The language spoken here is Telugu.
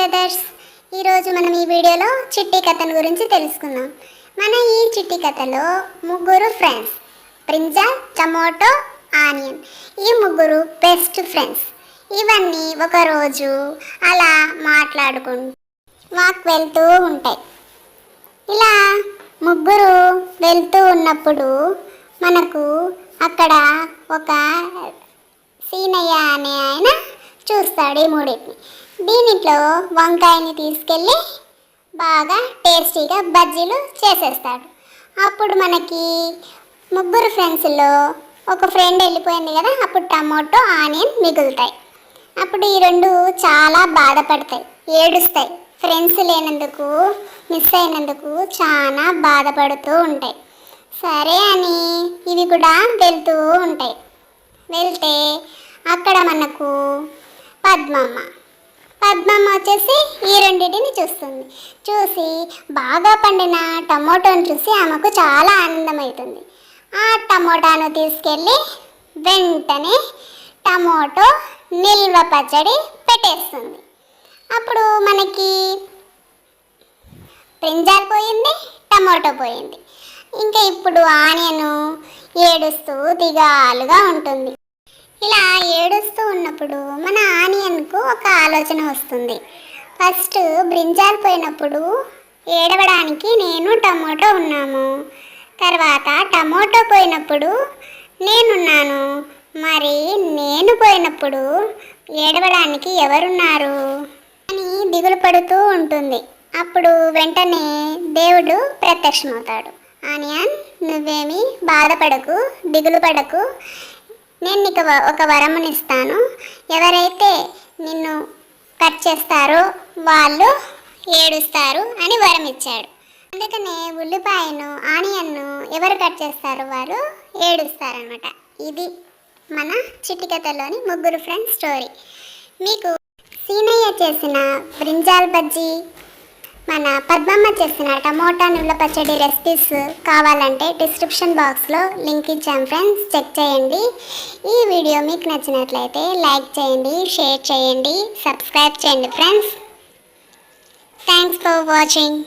బ్రదర్స్ ఈరోజు మనం ఈ వీడియోలో చిట్టి కథను గురించి తెలుసుకుందాం. మన ఈ చిట్టి కథలో ముగ్గురు ఫ్రెండ్స్ బ్రింజాల్ టమోటో ఆనియన్. ఈ ముగ్గురు బెస్ట్ ఫ్రెండ్స్ ఇవన్నీ ఒకరోజు అలా మాట్లాడుకుంటూ వాక్ వెళ్తూ ఉంటాయి. ఇలా ముగ్గురు వెళ్తూ ఉన్నప్పుడు మనకు అక్కడ ఒక సీనయ్య అనే ఆయన చూస్తాడు ఈ మూడింటిని. దీనిలో వంకాయని తీసుకెళ్ళి బాగా టేస్టీగా బజ్జీలు చేసేస్తాడు. అప్పుడు మనకి ముగ్గురు ఫ్రెండ్స్లో ఒక ఫ్రెండ్ వెళ్ళిపోయింది కదా అప్పుడు టమోటో ఆనియన్ మిగులుతాయి. అప్పుడు ఈ రెండు చాలా బాధపడతాయి ఏడుస్తాయి. ఫ్రెండ్స్ లేనందుకు మిస్ అయినందుకు చాలా బాధపడుతూ ఉంటాయి. సరే అని ఇవి కూడా వెళ్తూ ఉంటాయి. వెళ్తే అక్కడ మనకు పద్మమ్మ పద్మమ్మ వచ్చేసి ఈ రెండింటిని చూస్తుంది. చూసి బాగా పండిన టమోటోని చూసి ఆమెకు చాలా ఆనందమవుతుంది ఆ టమోటాను తీసుకెళ్ళి వెంటనే టమోటో నిల్వ పచ్చడి పెట్టేస్తుంది. అప్పుడు మనకి బ్రింజాల్ పోయింది టమోటో పోయింది. ఇంకా ఇప్పుడు ఆనియను ఏడుస్తూ దిగాలుగా ఉంటుంది. ఇలా ఏడుస్తూ ఉన్నప్పుడు మన ఆనియన్ ఒక ఆలోచన వస్తుంది. ఫస్ట్ బ్రింజాల్ పోయినప్పుడు ఏడవడానికి నేను టమోటో ఉన్నాము. తర్వాత టమోటో పోయినప్పుడు నేనున్నాను. మరి నేను పోయినప్పుడు ఏడవడానికి ఎవరున్నారు? అని దిగులు పడుతూ ఉంటుంది. అప్పుడు వెంటనే దేవుడు ప్రత్యక్షమవుతాడు. ఆనియన్ నువ్వేమి బాధపడకు దిగులు పడకు. నేను నీకు ఒక వరమునిస్తాను. ఎవరైతే నిన్ను కట్ చేస్తారు వాళ్ళు ఏడుస్తారు అని వరం ఇచ్చాడు. అందుకనే ఉల్లిపాయను ఆనియన్ను ఎవరు కట్ చేస్తారు వారు ఏడుస్తారనమాట ఇది మన చిట్టికథలోని ముగ్గురు ఫ్రెండ్స్ స్టోరీ మీకు సీనయ్య చేసిన బ్రింజాల్ బజ్జీ మన పద్మమ్మ చేసిన టమోటా నువ్వుల పచ్చడి రెసిపీస్ కావాలంటే డిస్క్రిప్షన్ బాక్స్లో లింక్ ఇచ్చాం ఫ్రెండ్స్ చెక్ చేయండి. ఈ వీడియో మీకు నచ్చినట్లయితే లైక్ చేయండి షేర్ చేయండి సబ్స్క్రైబ్ చేయండి ఫ్రెండ్స్ థ్యాంక్స్ ఫర్ వాచింగ్